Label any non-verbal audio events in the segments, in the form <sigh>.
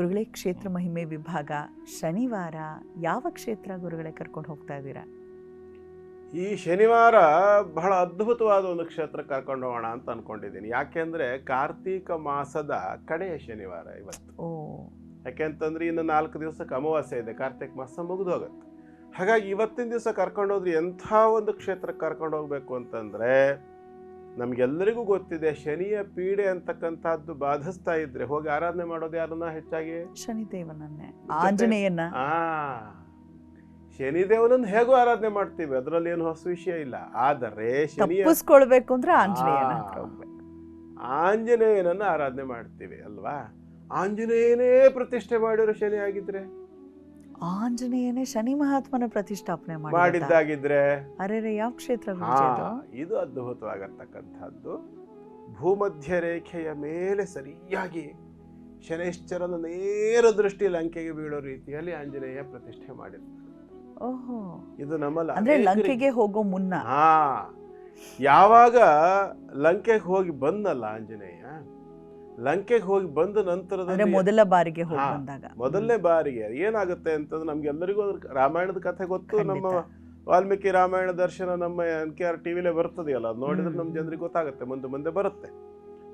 ಗುರುಗಳೇ ಕ್ಷೇತ್ರ ಮಹಿಮೆ ವಿಭಾಗ ಶನಿವಾರ ಯಾವ ಕ್ಷೇತ್ರ ಗುರುಗಳೇ ಕರ್ಕೊಂಡು ಹೋಗ್ತಾ ಇದ್ದೀರಾ? ಈ ಶನಿವಾರ ಬಹಳ ಅದ್ಭುತವಾದ ಒಂದು ಕ್ಷೇತ್ರ ಕರ್ಕೊಂಡು ಹೋಗೋಣ ಅಂತ ಅನ್ಕೊಂಡಿದ್ದೀನಿ. ಯಾಕೆಂದ್ರೆ ಕಾರ್ತೀಕ ಮಾಸದ ಕಡೆಯ ಶನಿವಾರ ಇವತ್ತು. ಯಾಕೆಂತಂದ್ರೆ ಇನ್ನು ನಾಲ್ಕು ದಿವಸಕ್ಕೆ ಅಮಾವಾಸ್ಯೆ ಇದೆ. ಕಾರ್ತಿಕ ಮಾಸ ಮುಗಿದು ಹೋಗುತ್ತೆ. ಹಾಗಾಗಿ ಇವತ್ತಿನ ದಿವಸ ಕರ್ಕೊಂಡು ಹೋದ್ರೆ ಎಂಥ ಒಂದು ಕ್ಷೇತ್ರಕ್ಕೆ ಕರ್ಕೊಂಡು ಹೋಗ್ಬೇಕು ಅಂತಂದ್ರೆ ನಮ್ಗೆಲ್ಲರಿಗೂ ಗೊತ್ತಿದೆ ಶನಿಯ ಪೀಡೆ ಅಂತಕ್ಕಂಥದ್ದು ಬಾಧಿಸ್ತಾ ಇದ್ರೆ ಹೋಗಿ ಆರಾಧನೆ ಮಾಡೋದು ಯಾರನ್ನ ಹೆಚ್ಚಾಗಿ? ಶನಿದೇವನನ್ನೇ ಆಂಜನೇಯನ ಆ ಶನಿದೇವನನ್ನು ಹೇಗೂ ಆರಾಧನೆ ಮಾಡ್ತೀವಿ ಅದರಲ್ಲಿ ಏನು ಹೊಸ ವಿಷಯ ಇಲ್ಲ. ಆದರೆ ಶನಿಯ ತಪ್ಪಿಸ್ಕೊಳ್ಬೇಕು ಅಂದ್ರೆ ಆಂಜನೇಯನ ಆ. ಹತ್ರ ಹೋಗ್ಬೇಕು. ಆಂಜನೇಯನನ್ನು ಆರಾಧನೆ ಮಾಡ್ತೀವಿ ಅಲ್ವಾ? ಆಂಜನೇಯನೇ ಪ್ರತಿಷ್ಠೆ ಮಾಡಿರೋ ಶನಿ ಆಗಿದ್ರೆ? ಆಂಜನೇಯನೇ ಶನಿ ಮಹಾತ್ಮನ ಪ್ರತಿಷ್ಠಾಪನೆ ಮಾಡಿದ ಮಾಡಿದ್ದಾಗಿದ್ರೆ? ಅರೆ ಯಾವ ಕ್ಷೇತ್ರ ಇದು ಅದ್ಭುತವಾಗಿರ್ತಕ್ಕಂಥದ್ದು. ಭೂಮಧ್ಯ ರೇಖೆಯ ಮೇಲೆ ಸರಿಯಾಗಿ ಶನೇಶ್ವರನ ನೇರ ದೃಷ್ಟಿ ಲಂಕೆಗೆ ಬೀಳೋ ರೀತಿಯಲ್ಲಿ ಆಂಜನೇಯ ಪ್ರತಿಷ್ಠೆ ಮಾಡಿರ್ತಾರೆ ಓಹೋ. ಇದು ನಮ್ಮಲ್ಲ ಅಂದ್ರೆ ಲಂಕೆಗೆ ಹೋಗೋ ಮುನ್ನ. ಹಾ. ಯಾವಾಗ ಲಂಕೆಗೆ ಹೋಗಿ ಬಂದಲ್ಲ ಆಂಜನೇಯ ಲಂಕೆಗೆ ಹೋಗಿ ಬಂದ ನಂತರದಲ್ಲಿ ಮೊದಲ ಬಾರಿಗೆ ಹೋಗಿ ಬಂದಾಗ. ಮೊದಲನೇ ಬಾರಿಗೆ ಏನಾಗುತ್ತೆ ಅಂತಂದ್ರೆ ನಮ್ಗೆಲ್ಲರಿಗೂ ಅದ್ರ ರಾಮಾಯಣದ ಕಥೆ ಗೊತ್ತು ನಮ್ಮ ವಾಲ್ಮೀಕಿ ರಾಮಾಯಣ ದರ್ಶನ ನಮ್ಮ ಎನ್ ಕೆ ಆರ್ ಟಿವಿಲೇ ಬರ್ತದೆಯಲ್ಲ ಅದು ನೋಡಿದ್ರೆ ನಮ್ ನಮ್ಮ ಜನರಿಗೆ ಗೊತ್ತಾಗುತ್ತೆ ಮುಂದೆ ಮುಂದೆ ಬರುತ್ತೆ.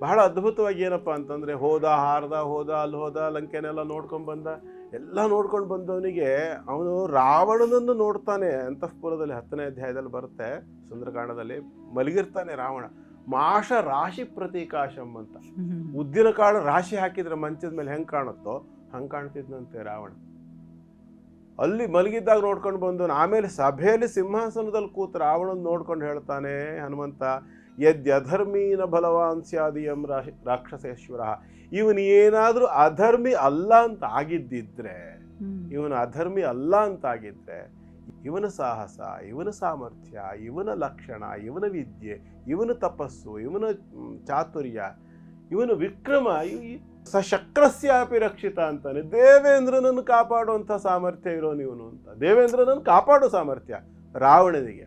ಬಹಳ ಅದ್ಭುತವಾಗಿ ಏನಪ್ಪಾ ಅಂತಂದ್ರೆ ಹೋದ ಹಾರ್ದ ಹೋದ ಅಲ್ಲಿ ಹೋದ ಲಂಕೆನೆಲ್ಲ ನೋಡ್ಕೊಂಡ್ ಬಂದ ಎಲ್ಲ ನೋಡ್ಕೊಂಡು ಬಂದವನಿಗೆ ಅವನು ರಾವಣನನ್ನು ನೋಡ್ತಾನೆ. ಅಂತಃಪುರದಲ್ಲಿ ಹತ್ತನೇ ಅಧ್ಯಾಯದಲ್ಲಿ ಬರುತ್ತೆ ಸುಂದರಕಾಂಡದಲ್ಲಿ ಮಲಗಿರ್ತಾನೆ ರಾವಣ. ಮಾಷ ರಾಶಿ ಪ್ರತೀಕಾಶಂ ಅಂತ. ಉದ್ದಿನ ಕಾಳು ರಾಶಿ ಹಾಕಿದ್ರೆ ಮಂಚದ ಮೇಲೆ ಹೆಂಗೆ ಕಾಣುತ್ತೋ ಹಂಗೆ ಕಾಣ್ತಿದ್ನಂತೆ ರಾವಣ ಅಲ್ಲಿ ಮಲಗಿದ್ದಾಗ ನೋಡ್ಕೊಂಡು ಬಂದು ಆಮೇಲೆ ಸಭೆಯಲ್ಲಿ ಸಿಂಹಾಸನದಲ್ಲಿ ಕೂತು ರಾವಣನ ನೋಡ್ಕೊಂಡು ಹೇಳ್ತಾನೆ ಹನುಮಂತ ಯದ್ಯಧರ್ಮೀನ ಬಲವಾನ್ ಸ್ಯಾದಿಯಂ ರಾಕ್ಷಸೇಶ್ವರ ಇವನು ಏನಾದರೂ ಅಧರ್ಮಿ ಅಲ್ಲ ಅಂತ ಆಗಿದ್ದಿದ್ರೆ. ಇವನು ಅಧರ್ಮಿ ಅಲ್ಲ ಅಂತ ಆಗಿದ್ರೆ ಇವನ ಸಾಹಸ ಇವನ ಸಾಮರ್ಥ್ಯ ಇವನ ಲಕ್ಷಣ ಇವನ ವಿದ್ಯೆ ಇವನ ತಪಸ್ಸು ಇವನ ಚಾತುರ್ಯ ಇವನು ವಿಕ್ರಮ ಸಶಕ್ರಸ್ಯಾಪಿ ರಕ್ಷಿತ ಅಂತಾನೆ. ದೇವೇಂದ್ರನನ್ನು ಕಾಪಾಡುವಂಥ ಸಾಮರ್ಥ್ಯ ಇರೋನು ಇವನು ಅಂತ. ದೇವೇಂದ್ರನನ್ನು ಕಾಪಾಡೋ ಸಾಮರ್ಥ್ಯ ರಾವಣನಿಗೆ.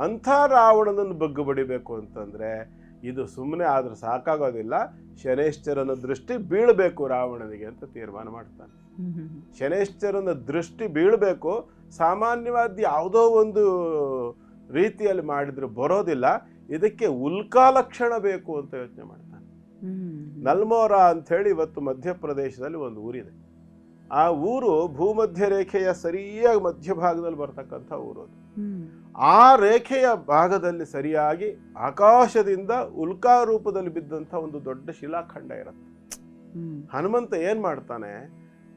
ಅಂಥ ರಾವಣನನ್ನು ಬಗ್ಗು ಬಡಿಬೇಕು ಅಂತಂದ್ರೆ ಇದು ಸುಮ್ಮನೆ ಆದರೂ ಸಾಕಾಗೋದಿಲ್ಲ. ಶನೇಶ್ವರನ ದೃಷ್ಟಿ ಬೀಳಬೇಕು ರಾವಣನಿಗೆ ಅಂತ ತೀರ್ಮಾನ ಮಾಡ್ತಾನೆ. ಶನೇಶ್ವರನ ದೃಷ್ಟಿ ಬೀಳಬೇಕು ಸಾಮಾನ್ಯವಾದ ಯಾವುದೋ ಒಂದು ರೀತಿಯಲ್ಲಿ ಮಾಡಿದ್ರೆ ಬರೋದಿಲ್ಲ. ಇದಕ್ಕೆ ಉಲ್ಕಾಲಕ್ಷಣ ಬೇಕು ಅಂತ ಯೋಚನೆ ಮಾಡ್ತಾನೆ. ನಲ್ಮೋರ ಅಂಥೇಳಿ ಇವತ್ತು ಮಧ್ಯಪ್ರದೇಶದಲ್ಲಿ ಒಂದು ಊರಿದೆ. ಆ ಊರು ಭೂಮಧ್ಯ ರೇಖೆಯ ಸರಿಯಾಗಿ ಮಧ್ಯಭಾಗದಲ್ಲಿ ಬರ್ತಕ್ಕಂಥ ಊರು ಅದು. ಆ ರೇಖೆಯ ಭಾಗದಲ್ಲಿ ಸರಿಯಾಗಿ ಆಕಾಶದಿಂದ ಉಲ್ಕಾ ರೂಪದಲ್ಲಿ ಬಿದ್ದಂಥ ಒಂದು ದೊಡ್ಡ ಶಿಲಾಖಂಡ ಇರುತ್ತೆ. ಹನುಮಂತ ಏನ್ ಮಾಡ್ತಾನೆ?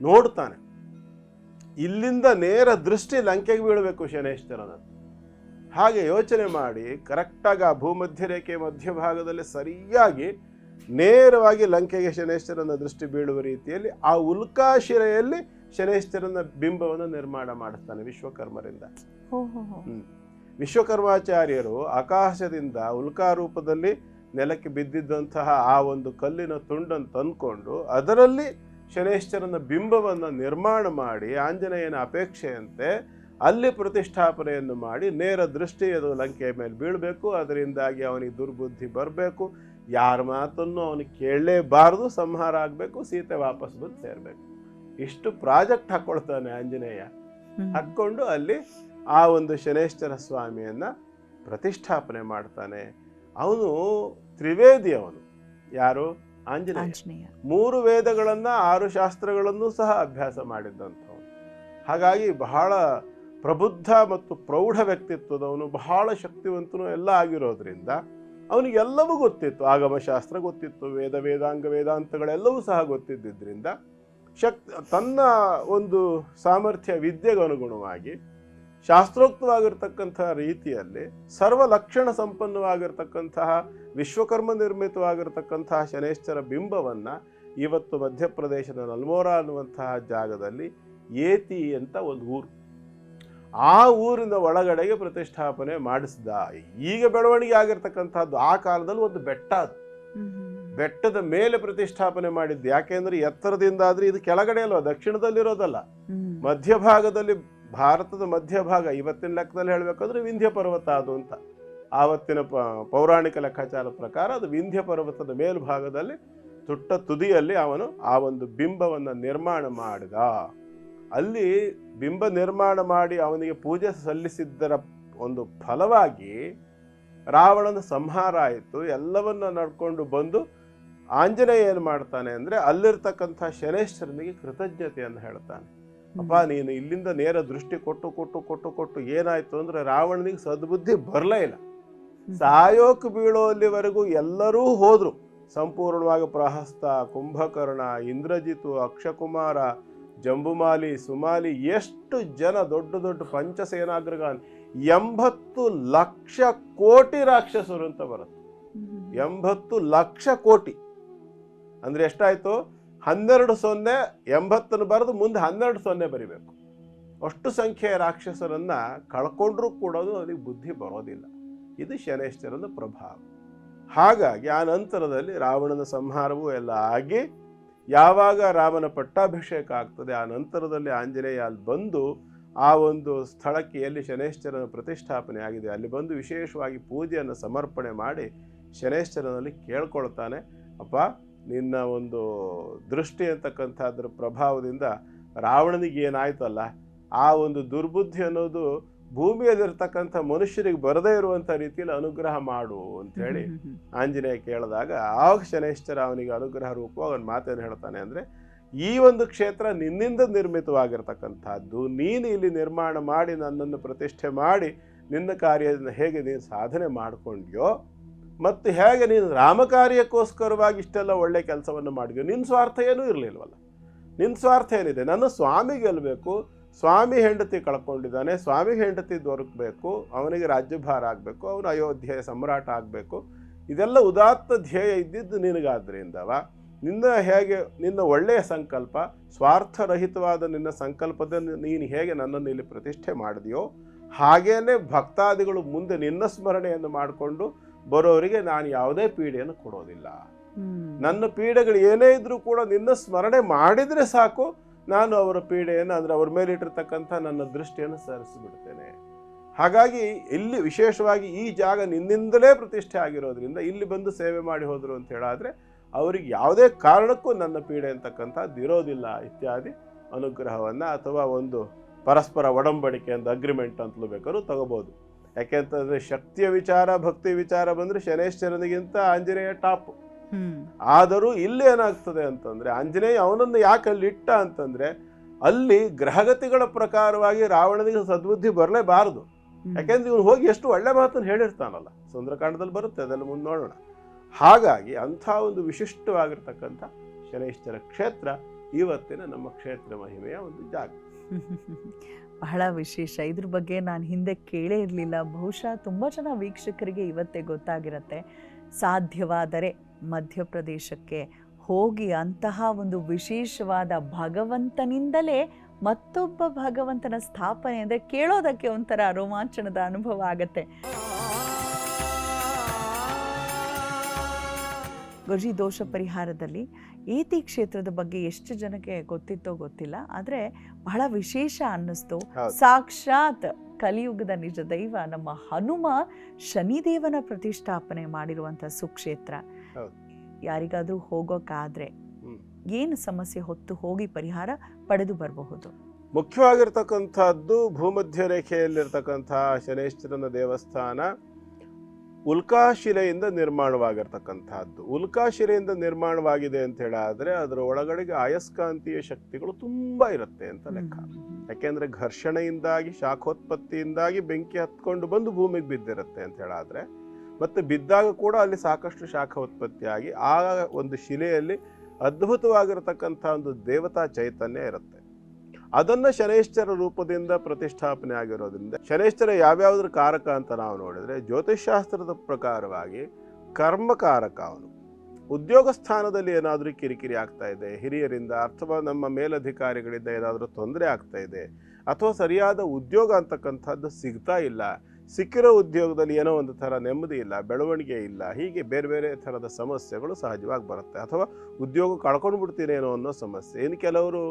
ನೋಡ್ತಾನೆ. ಇಲ್ಲಿಂದ ನೇರ ದೃಷ್ಟಿ ಲಂಕೆಗೆ ಬೀಳಬೇಕು ಶನೇಶ್ವರನ ಹಾಗೆ ಯೋಚನೆ ಮಾಡಿ ಕರೆಕ್ಟಾಗಿ ಆ ಭೂಮಧ್ಯ ರೇಖೆ ಮಧ್ಯಭಾಗದಲ್ಲಿ ಸರಿಯಾಗಿ ನೇರವಾಗಿ ಲಂಕೆಗೆ ಶನೇಶ್ವರನ ದೃಷ್ಟಿ ಬೀಳುವ ರೀತಿಯಲ್ಲಿ ಆ ಉಲ್ಕಾಶಿರೆಯಲ್ಲಿ ಶನೇಶ್ವರನ ಬಿಂಬವನ್ನು ನಿರ್ಮಾಣ ಮಾಡುತ್ತಾನೆ ವಿಶ್ವಕರ್ಮರಿಂದ. ವಿಶ್ವಕರ್ಮಾಚಾರ್ಯರು ಆಕಾಶದಿಂದ ಉಲ್ಕಾ ರೂಪದಲ್ಲಿ ನೆಲಕ್ಕೆ ಬಿದ್ದಿದ್ದಂತಹ ಆ ಒಂದು ಕಲ್ಲಿನ ತುಂಡನ್ನು ತಂದುಕೊಂಡು ಅದರಲ್ಲಿ ಶನೇಶ್ವರನ ಬಿಂಬವನ್ನು ನಿರ್ಮಾಣ ಮಾಡಿ ಆಂಜನೇಯನ ಅಪೇಕ್ಷೆಯಂತೆ ಅಲ್ಲಿ ಪ್ರತಿಷ್ಠಾಪನೆಯನ್ನು ಮಾಡಿ ನೇರ ದೃಷ್ಟಿ ಅದು ಲಂಕೆಯ ಮೇಲೆ ಬೀಳಬೇಕು. ಅದರಿಂದಾಗಿ ಅವನಿಗೆ ದುರ್ಬುದ್ಧಿ ಬರಬೇಕು. ಯಾರ ಮಾತನ್ನು ಅವನು ಕೇಳಲೇಬಾರದು. ಸಂಹಾರ ಆಗಬೇಕು. ಸೀತೆ ವಾಪಸ್ ಬಂದು ಸೇರಬೇಕು. ಇಷ್ಟು ಪ್ರಾಜೆಕ್ಟ್ ಹಾಕ್ಕೊಳ್ತಾನೆ ಆಂಜನೇಯ. ಹಾಕ್ಕೊಂಡು ಅಲ್ಲಿ ಆ ಒಂದು ಶನೇಶ್ವರ ಸ್ವಾಮಿಯನ್ನು ಪ್ರತಿಷ್ಠಾಪನೆ ಮಾಡ್ತಾನೆ. ಅವನು ತ್ರಿವೇದಿ ಅವನು. ಯಾರು? ಆಂಜನೇಯ. ಮೂರು ವೇದಗಳನ್ನ ಆರು ಶಾಸ್ತ್ರಗಳನ್ನು ಸಹ ಅಭ್ಯಾಸ ಮಾಡಿದ್ದಂಥವನು ಹಾಗಾಗಿ ಬಹಳ ಪ್ರಬುದ್ಧ ಮತ್ತು ಪ್ರೌಢ ವ್ಯಕ್ತಿತ್ವದವನು ಬಹಳ ಶಕ್ತಿವಂತನು ಎಲ್ಲ ಆಗಿರೋದ್ರಿಂದ ಅವನಿಗೆ ಎಲ್ಲವೂ ಗೊತ್ತಿತ್ತು. ಆಗಮಶಾಸ್ತ್ರ ಗೊತ್ತಿತ್ತು ವೇದ ವೇದಾಂಗ ವೇದಾಂತಗಳೆಲ್ಲವೂ ಸಹ ಗೊತ್ತಿದ್ದಿದ್ದರಿಂದ ಶಕ್ತಿ ತನ್ನ ಒಂದು ಸಾಮರ್ಥ್ಯ ವಿದ್ಯೆಗೆ ಅನುಗುಣವಾಗಿ ಶಾಸ್ತ್ರೋಕ್ತವಾಗಿರ್ತಕ್ಕಂತಹ ರೀತಿಯಲ್ಲಿ ಸರ್ವ ಲಕ್ಷಣ ಸಂಪನ್ನವಾಗಿರ್ತಕ್ಕಂತಹ ವಿಶ್ವಕರ್ಮ ನಿರ್ಮಿತವಾಗಿರ್ತಕ್ಕಂತಹ ಶನೇಶ್ವರ ಬಿಂಬವನ್ನ ಇವತ್ತು ಮಧ್ಯಪ್ರದೇಶದ ನಲ್ಮೋರಾ ಅನ್ನುವಂತಹ ಜಾಗದಲ್ಲಿ ಏತಿ ಅಂತ ಒಂದು ಊರು ಆ ಊರಿನ ಒಳಗಡೆಗೆ ಪ್ರತಿಷ್ಠಾಪನೆ ಮಾಡಿಸಿದ ಈಗ ಬೆಳವಣಿಗೆ ಆಗಿರ್ತಕ್ಕಂಥದ್ದು ಆ ಕಾಲದಲ್ಲಿ ಒಂದು ಬೆಟ್ಟ ಅದು. ಬೆಟ್ಟದ ಮೇಲೆ ಪ್ರತಿಷ್ಠಾಪನೆ ಮಾಡಿದ್ದು ಯಾಕೆಂದ್ರೆ ಎತ್ತರದಿಂದ ಆದ್ರೆ ಇದು ಕೆಳಗಡೆ ಅಲ್ವಾ ದಕ್ಷಿಣದಲ್ಲಿರೋದಲ್ಲ. ಮಧ್ಯಭಾಗದಲ್ಲಿ ಭಾರತದ ಮಧ್ಯಭಾಗ, ಇವತ್ತಿನ ಲೆಕ್ಕದಲ್ಲಿ ಹೇಳಬೇಕಂದ್ರೆ ವಿಂಧ್ಯ ಪರ್ವತ ಅದು ಅಂತ. ಆವತ್ತಿನ ಪೌರಾಣಿಕ ಲೆಕ್ಕಾಚಾರದ ಪ್ರಕಾರ ಅದು ವಿಂಧ್ಯ ಪರ್ವತದ ಮೇಲ್ಭಾಗದಲ್ಲಿ ತುಟ್ಟ ತುದಿಯಲ್ಲಿ ಅವನು ಆ ಒಂದು ಬಿಂಬವನ್ನು ನಿರ್ಮಾಣ ಮಾಡಿದ. ಅಲ್ಲಿ ಬಿಂಬ ನಿರ್ಮಾಣ ಮಾಡಿ ಅವನಿಗೆ ಪೂಜೆ ಸಲ್ಲಿಸಿದ್ದರ ಒಂದು ಫಲವಾಗಿ ರಾವಣನ ಸಂಹಾರ ಆಯಿತು. ಎಲ್ಲವನ್ನ ನಡ್ಕೊಂಡು ಬಂದು ಆಂಜನೇಯ ಏನು ಮಾಡ್ತಾನೆ ಅಂದರೆ ಅಲ್ಲಿರ್ತಕ್ಕಂಥ ಶನೇಶ್ವರನಿಗೆ ಕೃತಜ್ಞತೆಯನ್ನು ಹೇಳ್ತಾನೆ. ಅಪ್ಪ ನೀನು ಇಲ್ಲಿಂದ ನೇರ ದೃಷ್ಟಿ ಕೊಟ್ಟು ಕೊಟ್ಟು ಕೊಟ್ಟು ಕೊಟ್ಟು ಏನಾಯ್ತು ಅಂದ್ರೆ ರಾವಣನಿಗೆ ಸದ್ಬುದ್ಧಿ ಬರಲೇ ಇಲ್ಲ. ಸಾಯೋಕ್ ಬೀಳೋಲ್ಲಿವರೆಗೂ ಎಲ್ಲರೂ ಹೋದ್ರು. ಸಂಪೂರ್ಣವಾಗಿ ಪ್ರಹಸ್ತ ಕುಂಭಕರ್ಣ ಇಂದ್ರಜಿತು ಅಕ್ಷಕುಮಾರ ಜಂಬುಮಾಲಿ ಸುಮಾಲಿ ಎಷ್ಟು ಜನ ದೊಡ್ಡ ದೊಡ್ಡ ಪಂಚಸೇನಾಗ್ರಗಾನ್ ಎಂಬತ್ತು ಲಕ್ಷ ಕೋಟಿ ರಾಕ್ಷಸರು ಅಂತ ಬರುತ್ತೆ. ಎಂಬತ್ತು ಲಕ್ಷ ಕೋಟಿ. ಅಂದ್ರೆ ಎಷ್ಟಾಯ್ತು? ಹನ್ನೆರಡು ಸೊನ್ನೆ ಎಂಬತ್ತನ್ನು ಬರೆದು ಮುಂದೆ ಹನ್ನೆರಡು ಸೊನ್ನೆ ಬರಿಬೇಕು. ಅಷ್ಟು ಸಂಖ್ಯೆಯ ರಾಕ್ಷಸರನ್ನ ಕಳ್ಕೊಂಡ್ರೂ ಕೂಡ ಅವನಿಗೆ ಬುದ್ಧಿ ಬರೋದಿಲ್ಲ. ಇದು ಶನೇಶ್ವರನ ಪ್ರಭಾವ. ಹಾಗಾಗಿ ಆ ನಂತರದಲ್ಲಿ ರಾವಣನ ಸಂಹಾರವೂ ಎಲ್ಲ ಆಗಿ ಯಾವಾಗ ರಾಮನ ಪಟ್ಟಾಭಿಷೇಕ ಆಗ್ತದೆ, ಆ ನಂತರದಲ್ಲಿ ಆಂಜನೇಯ ಅಲ್ಲಿ ಬಂದು ಆ ಒಂದು ಸ್ಥಳಕ್ಕೆ ಎಲ್ಲಿ ಶನೇಶ್ವರನ ಪ್ರತಿಷ್ಠಾಪನೆ ಆಗಿದೆ, ಅಲ್ಲಿ ಬಂದು ವಿಶೇಷವಾಗಿ ಪೂಜೆಯನ್ನು ಸಮರ್ಪಣೆ ಮಾಡಿ ಶನೇಶ್ವರನಲ್ಲಿ ಕೇಳ್ಕೊಳ್ತಾನೆ, ಅಪ್ಪ ನಿನ್ನ ಒಂದು ದೃಷ್ಟಿ ಅಂತಕ್ಕಂಥದ್ರ ಪ್ರಭಾವದಿಂದ ರಾವಣನಿಗೆ ಏನಾಯ್ತಲ್ಲ ಆ ಒಂದು ದುರ್ಬುದ್ಧಿ ಅನ್ನೋದು ಭೂಮಿಯಲ್ಲಿರ್ತಕ್ಕಂಥ ಮನುಷ್ಯರಿಗೆ ಬರದೇ ಇರುವಂಥ ರೀತಿಯಲ್ಲಿ ಅನುಗ್ರಹ ಮಾಡು ಅಂತ ಹೇಳಿ ಆಂಜನೇಯ ಕೇಳಿದಾಗ ಆವಾಗ ಶನೇಶ್ವರ ಅವನಿಗೆ ಅನುಗ್ರಹ ರೂಪವಾಗಿ ಅವನ ಮಾತೇನು ಹೇಳ್ತಾನೆ ಅಂದರೆ ಈ ಒಂದು ಕ್ಷೇತ್ರ ನಿನ್ನಿಂದ ನಿರ್ಮಿತವಾಗಿರ್ತಕ್ಕಂಥದ್ದು ನೀನು ಇಲ್ಲಿ ನಿರ್ಮಾಣ ಮಾಡಿ ನನ್ನನ್ನು ಪ್ರತಿಷ್ಠೆ ಮಾಡಿ ನಿನ್ನ ಕಾರ್ಯದಿಂದ ಹೇಗೆ ನೀನು ಸಾಧನೆ ಮಾಡಿಕೊಂಡ್ಯೋ ಮತ್ತು ಹೇಗೆ ನೀನು ರಾಮ ಕಾರ್ಯಕ್ಕೋಸ್ಕರವಾಗಿ ಇಷ್ಟೆಲ್ಲ ಒಳ್ಳೆ ಕೆಲಸವನ್ನು ಮಾಡಿದ್ಯೋ ನಿನ್ನ ಸ್ವಾರ್ಥ ಏನೂ ಇರಲಿಲ್ವಲ್ಲ. ನಿನ್ನ ಸ್ವಾರ್ಥ ಏನಿದೆ? ನನ್ನ ಸ್ವಾಮಿ ಗೆಲ್ಲಬೇಕು ಸ್ವಾಮಿ ಹೆಂಡತಿ ಕಳ್ಕೊಂಡಿದ್ದಾನೆ, ಸ್ವಾಮಿ ಹೆಂಡತಿ ದೊರಕಬೇಕು, ಅವನಿಗೆ ರಾಜ್ಯಭಾರ ಆಗಬೇಕು, ಅವನು ಅಯೋಧ್ಯೆಯ ಸಮ್ರಾಟ ಆಗಬೇಕು. ಇದೆಲ್ಲ ಉದಾತ್ತ ಧ್ಯೇಯ ಇದ್ದಿದ್ದು ನಿನಗಾದ್ರಿಂದವ? ನಿನ್ನ ಹೇಗೆ, ನಿನ್ನ ಒಳ್ಳೆಯ ಸಂಕಲ್ಪ, ಸ್ವಾರ್ಥರಹಿತವಾದ ನಿನ್ನ ಸಂಕಲ್ಪದ ನೀನು ಹೇಗೆ ನನ್ನನ್ನು ಇಲ್ಲಿ ಪ್ರತಿಷ್ಠೆ ಮಾಡಿದೆಯೋ ಹಾಗೇ ಭಕ್ತಾದಿಗಳು ಮುಂದೆ ನಿನ್ನ ಸ್ಮರಣೆಯನ್ನು ಮಾಡಿಕೊಂಡು ಬರೋರಿಗೆ ನಾನು ಯಾವುದೇ ಪೀಡೆಯನ್ನು ಕೊಡೋದಿಲ್ಲ. ನನ್ನ ಪೀಡೆಗಳು ಏನೇ ಇದ್ರೂ ಕೂಡ ನಿನ್ನ ಸ್ಮರಣೆ ಮಾಡಿದರೆ ಸಾಕು ನಾನು ಅವರ ಪೀಡೆಯನ್ನು ಅಂದರೆ ಅವ್ರ ಮೇಲಿಟ್ಟಿರ್ತಕ್ಕಂಥ ನನ್ನ ದೃಷ್ಟಿಯನ್ನು ಸರಿಸಿಬಿಡ್ತೇನೆ. ಹಾಗಾಗಿ ಇಲ್ಲಿ ವಿಶೇಷವಾಗಿ ಈ ಜಾಗ ನಿನ್ನಿಂದಲೇ ಪ್ರತಿಷ್ಠೆ ಆಗಿರೋದ್ರಿಂದ ಇಲ್ಲಿ ಬಂದು ಸೇವೆ ಮಾಡಿ ಹೋದರು ಅಂತ ಹೇಳಾದರೆ ಅವರಿಗೆ ಯಾವುದೇ ಕಾರಣಕ್ಕೂ ನನ್ನ ಪೀಡೆ ಅಂತಕ್ಕಂಥದ್ದು ಇರೋದಿಲ್ಲ ಇತ್ಯಾದಿ ಅನುಗ್ರಹವನ್ನು ಅಥವಾ ಒಂದು ಪರಸ್ಪರ ಒಡಂಬಡಿಕೆ ಅಂತ ಅಗ್ರಿಮೆಂಟ್ ಅಂತಲೂ ಬೇಕಾದ್ರೂ ತಗೋಬೋದು. ಯಾಕೆಂತಂದರೆ ಶಕ್ತಿಯ ವಿಚಾರ ಭಕ್ತಿ ವಿಚಾರ ಬಂದ್ರೆ ಶನೇಶ್ವರನಿಗಿಂತ ಆಂಜನೇಯ ಟಾಪ್. ಆದರೂ ಇಲ್ಲಿ ಏನಾಗ್ತದೆ ಅಂತಂದ್ರೆ ಆಂಜನೇಯ ಅವನನ್ನು ಯಾಕೆ ಅಲ್ಲಿ ಇಟ್ಟ ಅಂತಂದ್ರೆ ಅಲ್ಲಿ ಗ್ರಹಗತಿಗಳ ಪ್ರಕಾರವಾಗಿ ರಾವಣನಿಗೆ ಸದ್ಬುದ್ಧಿ ಬರಲೇಬಾರದು. ಯಾಕೆಂದ್ರೆ ಇವನು ಹೋಗಿ ಎಷ್ಟು ಒಳ್ಳೆ ಮಾತನ್ನು ಹೇಳಿರ್ತಾನಲ್ಲ ಸುಂದರಕಾಂಡದಲ್ಲಿ ಬರುತ್ತೆ ಅದನ್ನು ಮುಂದೆ ನೋಡೋಣ. ಹಾಗಾಗಿ ಅಂಥ ಒಂದು ವಿಶಿಷ್ಟವಾಗಿರ್ತಕ್ಕಂಥ ಶನೇಶ್ವರ ಕ್ಷೇತ್ರ ಇವತ್ತಿನ ನಮ್ಮ ಕ್ಷೇತ್ರ ಮಹಿಮೆಯ ಒಂದು ಜಾಗ. <laughs> ಬಹಳ ವಿಶೇಷ. ಇದ್ರ ಬಗ್ಗೆ ನಾನು ಹಿಂದೆ ಕೇಳೇ ಇರಲಿಲ್ಲ. ಬಹುಶಃ ತುಂಬ ಜನ ವೀಕ್ಷಕರಿಗೆ ಇವತ್ತೇ ಗೊತ್ತಾಗಿರುತ್ತೆ. ಸಾಧ್ಯವಾದರೆ ಮಧ್ಯಪ್ರದೇಶಕ್ಕೆ ಹೋಗಿ ಅಂತಹ ಒಂದು ವಿಶೇಷವಾದ ಭಗವಂತನಿಂದಲೇ ಮತ್ತೊಬ್ಬ ಭಗವಂತನ ಸ್ಥಾಪನೆ ಅಂದರೆ ಕೇಳೋದಕ್ಕೆ ಒಂಥರ ರೋಮಾಂಚನದ ಅನುಭವ ಆಗತ್ತೆ. ಗುರುಜಿ ದೋಷ ಪರಿಹಾರದಲ್ಲಿ ಏತಿ ಕ್ಷೇತ್ರದ ಬಗ್ಗೆ ಎಷ್ಟು ಜನಕ್ಕೆ ಗೊತ್ತಿತ್ತೋ ಗೊತ್ತಿಲ್ಲ ಆದರೆ ಬಹಳ ವಿಶೇಷ ಅನ್ನಿಸ್ತು. ಸಾಕ್ಷಾತ್ ಕಲಿಯುಗದ ನಿಜ ದೈವ ನಮ್ಮ ಹನುಮ ಶನಿದೇವನ ಪ್ರತಿಷ್ಠಾಪನೆ ಮಾಡಿರುವಂಥ ಸುಕ್ಷೇತ್ರ. ಯಾರಿಗಾದರೂ ಹೋಗೋಕ್ಕಾದ್ರೆ. ಏನು ಸಮಸ್ಯೆ ಹೊತ್ತು ಹೋಗಿ ಪರಿಹಾರ ಪಡೆದು ಬರಬಹುದು. ಮುಖ್ಯವಾಗಿರ್ತಕ್ಕಂಥದ್ದು ಭೂಮಧ್ಯ ರೇಖೆಯಲ್ಲಿರ್ತಕ್ಕಂಥ ಶನೇಶ್ವರನ ದೇವಸ್ಥಾನ. ಉಲ್ಕಾಶಿಲೆಯಿಂದ ನಿರ್ಮಾಣವಾಗಿರ್ತಕ್ಕಂಥದ್ದು. ಉಲ್ಕಾಶಿಲೆಯಿಂದ ನಿರ್ಮಾಣವಾಗಿದೆ ಅಂತ ಹೇಳಾದ್ರೆ ಅದರ ಒಳಗಡೆಗೆ ಅಯಸ್ಕಾಂತೀಯ ಶಕ್ತಿಗಳು ತುಂಬಾ ಇರುತ್ತೆ ಅಂತ ಲೆಕ್ಕ. ಯಾಕೆಂದ್ರೆ ಘರ್ಷಣೆಯಿಂದಾಗಿ ಶಾಖೋತ್ಪತ್ತಿಯಿಂದಾಗಿ ಬೆಂಕಿ ಹತ್ಕೊಂಡು ಬಂದು ಭೂಮಿಗೆ ಬಿದ್ದಿರುತ್ತೆ ಅಂತ ಹೇಳಾದ್ರೆ. ಮತ್ತೆ ಬಿದ್ದಾಗ ಕೂಡ ಅಲ್ಲಿ ಸಾಕಷ್ಟು ಶಾಖ ಉತ್ಪತ್ತಿಯಾಗಿ ಆ ಒಂದು ಶಿಲೆಯಲ್ಲಿ ಅದ್ಭುತವಾಗಿರತಕ್ಕಂಥ ಒಂದು ದೇವತಾ ಚೈತನ್ಯ ಇರುತ್ತೆ. ಅದನ್ನ ಶನೇಶ್ವರ ರೂಪದಿಂದ ಪ್ರತಿಷ್ಠಾಪನೆ ಆಗಿರೋದ್ರಿಂದ ಶನೇಶ್ವರ ಯಾವ್ಯಾವ್ದ್ರ ಕಾರಕ ಅಂತ ನಾವು ನೋಡಿದ್ರೆ ಜ್ಯೋತಿಷ್ಶಾಸ್ತ್ರದ ಪ್ರಕಾರವಾಗಿ ಕರ್ಮಕಾರಕ ಅವನು. ಉದ್ಯೋಗ ಸ್ಥಾನದಲ್ಲಿ ಏನಾದರೂ ಕಿರಿಕಿರಿ ಆಗ್ತಾ ಇದೆ, ಹಿರಿಯರಿಂದ ಅಥವಾ ನಮ್ಮ ಮೇಲಧಿಕಾರಿಗಳಿಂದ ಏನಾದರೂ ತೊಂದರೆ ಆಗ್ತಾ ಇದೆ, ಅಥವಾ ಸರಿಯಾದ ಉದ್ಯೋಗ ಅಂತಕ್ಕಂಥದ್ದು ಸಿಗ್ತಾ ಇಲ್ಲ, ಸಿಕ್ಕಿರೋ ಉದ್ಯೋಗದಲ್ಲಿ ಏನೋ ಒಂದು ಥರ ನೆಮ್ಮದಿ ಇಲ್ಲ, ಬೆಳವಣಿಗೆ ಇಲ್ಲ, ಹೀಗೆ ಬೇರೆ ಬೇರೆ ಥರದ ಸಮಸ್ಯೆಗಳು ಸಹಜವಾಗಿ ಬರುತ್ತೆ, ಅಥವಾ ಉದ್ಯೋಗ ಕಳ್ಕೊಂಡು ಬಿಡ್ತೀನೇನೋ ಅನ್ನೋ ಸಮಸ್ಯೆ. ಇನ್ನು ಕೆಲವರು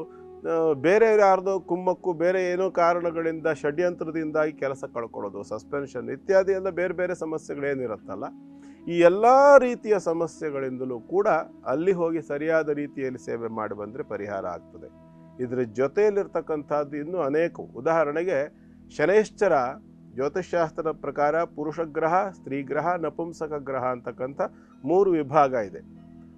ಬೇರೆ ಯಾರ್ದೋ ಕುಮ್ಮಕ್ಕು ಬೇರೆ ಏನೋ ಕಾರಣಗಳಿಂದ, ಷಡ್ಯಂತ್ರದಿಂದಾಗಿ ಕೆಲಸ ಕಳ್ಕೊಳ್ಳೋದು ಸಸ್ಪೆನ್ಷನ್ ಇತ್ಯಾದಿ ಎಲ್ಲ ಬೇರೆ ಬೇರೆ ಸಮಸ್ಯೆಗಳೇನಿರುತ್ತಲ್ಲ ಈ ಎಲ್ಲ ರೀತಿಯ ಸಮಸ್ಯೆಗಳಿಂದಲೂ ಕೂಡ ಅಲ್ಲಿ ಹೋಗಿ ಸರಿಯಾದ ರೀತಿಯಲ್ಲಿ ಸೇವೆ ಮಾಡಿ ಬಂದರೆ ಪರಿಹಾರ ಆಗ್ತದೆ. ಇದರ ಜೊತೆಯಲ್ಲಿರ್ತಕ್ಕಂಥದ್ದು ಇನ್ನೂ ಅನೇಕ ಉದಾಹರಣೆಗೆ, ಶನೈಶ್ಚರ ಜ್ಯೋತಿಷ್ಶಾಸ್ತ್ರದ ಪ್ರಕಾರ ಪುರುಷ ಗ್ರಹ ಸ್ತ್ರೀ ಗ್ರಹ ನಪುಂಸಕ ಗ್ರಹ ಅಂತಕ್ಕಂಥ ಮೂರು ವಿಭಾಗ ಇದೆ.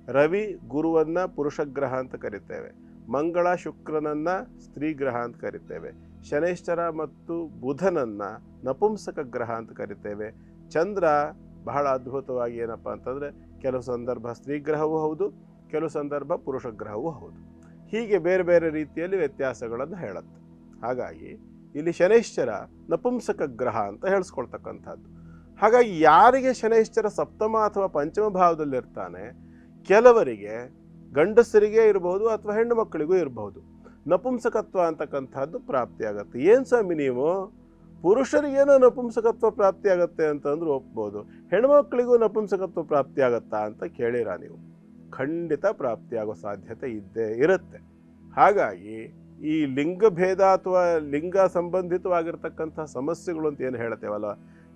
ರವಿ, ಗುರುವನ್ನ ಪುರುಷ ಗ್ರಹ ಅಂತ ಕರಿತೇವೆ. ಮಂಗಳ ಶುಕ್ರನನ್ನ ಸ್ತ್ರೀ ಗ್ರಹ ಅಂತ ಕರಿತೇವೆ. ಶನೇಶ್ವರ ಮತ್ತು ಬುಧನನ್ನ ನಪುಂಸಕ ಗ್ರಹ ಅಂತ ಕರಿತೇವೆ. ಚಂದ್ರ ಬಹಳ ಅದ್ಭುತವಾಗಿ ಏನಪ್ಪ ಅಂತಂದರೆ ಕೆಲವು ಸಂದರ್ಭ ಸ್ತ್ರೀ ಗ್ರಹವೂ ಹೌದು, ಕೆಲವು ಸಂದರ್ಭ ಪುರುಷ ಗ್ರಹವೂ ಹೌದು. ಹೀಗೆ ಬೇರೆ ಬೇರೆ ರೀತಿಯಲ್ಲಿ ವ್ಯತ್ಯಾಸಗಳನ್ನು ಹೇಳುತ್ತೆ. ಹಾಗಾಗಿ ಇಲ್ಲಿ ಶನೇಶ್ವರ ನಪುಂಸಕ ಗ್ರಹ ಅಂತ ಹೇಳಿಸ್ಕೊಳ್ತಕ್ಕಂಥದ್ದು. ಹಾಗಾಗಿ ಯಾರಿಗೆ ಶನೇಶ್ವರ ಸಪ್ತಮ ಅಥವಾ ಪಂಚಮ ಭಾವದಲ್ಲಿರ್ತಾನೆ, ಕೆಲವರಿಗೆ ಗಂಡಸರಿಗೆ ಇರಬಹುದು ಅಥವಾ ಹೆಣ್ಣು ಮಕ್ಕಳಿಗೂ ಇರಬಹುದು ನಪುಂಸಕತ್ವ ಅಂತಕ್ಕಂಥದ್ದು ಪ್ರಾಪ್ತಿಯಾಗತ್ತೆ ಏನು ಸ್ವಾಮಿ ನೀವು? ಪುರುಷರಿಗೇನೋ ನಪುಂಸಕತ್ವ ಪ್ರಾಪ್ತಿಯಾಗತ್ತೆ ಅಂತಂದ್ರೆ ಒಪ್ಬೋದು. ಹೆಣ್ಮಕ್ಳಿಗೂ ನಪುಂಸಕತ್ವ ಪ್ರಾಪ್ತಿಯಾಗತ್ತಾ ಅಂತ ಕೇಳಿರ ನೀವು? ಖಂಡಿತ ಪ್ರಾಪ್ತಿಯಾಗೋ ಸಾಧ್ಯತೆ ಇದ್ದೇ ಇರುತ್ತೆ. ಹಾಗಾಗಿ ಈ ಲಿಂಗಭೇದ ಅಥವಾ ಲಿಂಗ ಸಂಬಂಧಿತವಾಗಿರ್ತಕ್ಕಂಥ ಸಮಸ್ಯೆಗಳು ಅಂತ ಏನು ಹೇಳ್ತೇವಲ್ಲ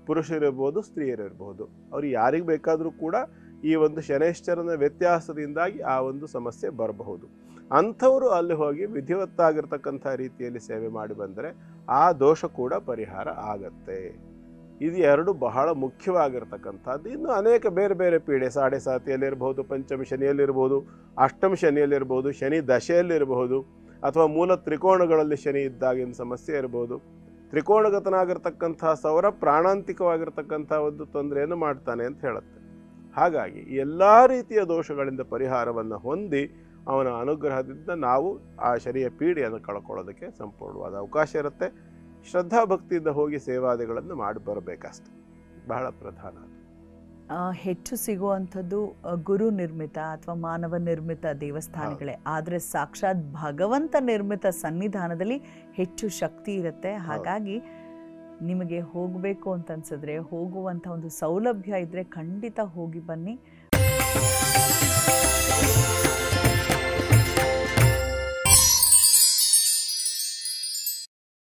ಪುರುಷರಿರ್ಬೋದು, ಸ್ತ್ರೀಯರಿರ್ಬೋದು. ಅವ್ರು ಯಾರಿಗೆ ಬೇಕಾದರೂ ಕೂಡ ಈ ಒಂದು ಶನೈಶ್ಚರನ ವ್ಯತ್ಯಾಸದಿಂದಾಗಿ ಆ ಒಂದು ಸಮಸ್ಯೆ ಬರಬಹುದು. ಅಂಥವರು ಅಲ್ಲಿ ಹೋಗಿ ವಿಧಿವತ್ತಾಗಿರ್ತಕ್ಕಂಥ ರೀತಿಯಲ್ಲಿ ಸೇವೆ ಮಾಡಿ ಬಂದರೆ ಆ ದೋಷ ಕೂಡ ಪರಿಹಾರ ಆಗತ್ತೆ. ಇದು ಎರಡು ಬಹಳ ಮುಖ್ಯವಾಗಿರ್ತಕ್ಕಂಥದ್ದು. ಇನ್ನು ಅನೇಕ ಬೇರೆ ಬೇರೆ ಪೀಡೆ, ಸಾಡೆ ಸಾತಿಯಲ್ಲಿರ್ಬೋದು, ಪಂಚಮ ಶನಿಯಲ್ಲಿರ್ಬೋದು, ಅಷ್ಟಮ ಶನಿಯಲ್ಲಿರ್ಬೋದು, ಶನಿ ದಶೆಯಲ್ಲಿರಬಹುದು ಅಥವಾ ಮೂಲ ತ್ರಿಕೋಣಗಳಲ್ಲಿ ಶನಿ ಇದ್ದಾಗಿನ ಸಮಸ್ಯೆ ಇರ್ಬೋದು. ತ್ರಿಕೋಣಗತನಾಗಿರ್ತಕ್ಕಂಥ ಸೌರ ಪ್ರಾಣಾಂತಿಕವಾಗಿರ್ತಕ್ಕಂಥ ಒಂದು ತೊಂದರೆಯನ್ನು ಮಾಡ್ತಾನೆ ಅಂತ ಹೇಳುತ್ತೆ. ಹಾಗಾಗಿ ಎಲ್ಲ ರೀತಿಯ ದೋಷಗಳಿಂದ ಪರಿಹಾರವನ್ನು ಹೊಂದಿ ಅವನ ಅನುಗ್ರಹದಿಂದ ನಾವು ಆ ಶರೀರ ಪೀಡೆಯನ್ನು ಕಳ್ಕೊಳ್ಳೋದಕ್ಕೆ ಸಂಪೂರ್ಣವಾದ ಅವಕಾಶ ಇರುತ್ತೆ. ಶ್ರದ್ಧಾ ಭಕ್ತಿಯಿಂದ ಹೋಗಿ ಸೇವಾದಿಗಳನ್ನು ಮಾಡಿ ಬರಬೇಕಷ್ಟೆ. ಬಹಳ ಪ್ರಧಾನ. ಹೆಚ್ಚು ಸಿಗುವಂಥದ್ದು ಗುರು ನಿರ್ಮಿತ ಅಥವಾ ಮಾನವ ನಿರ್ಮಿತ ದೇವಸ್ಥಾನಗಳೇ. ಆದರೆ ಸಾಕ್ಷಾತ್ ಭಗವಂತ ನಿರ್ಮಿತ ಸನ್ನಿಧಾನದಲ್ಲಿ ಹೆಚ್ಚು ಶಕ್ತಿ ಇರುತ್ತೆ. ಹಾಗಾಗಿ ನಿಮಗೆ ಹೋಗಬೇಕು ಅಂತ ಅನ್ಸಿದ್ರೆ ಹೋಗುವಂಥ ಒಂದು ಸೌಲಭ್ಯ ಇದ್ರೆ ಖಂಡಿತ ಹೋಗಿ ಬನ್ನಿ.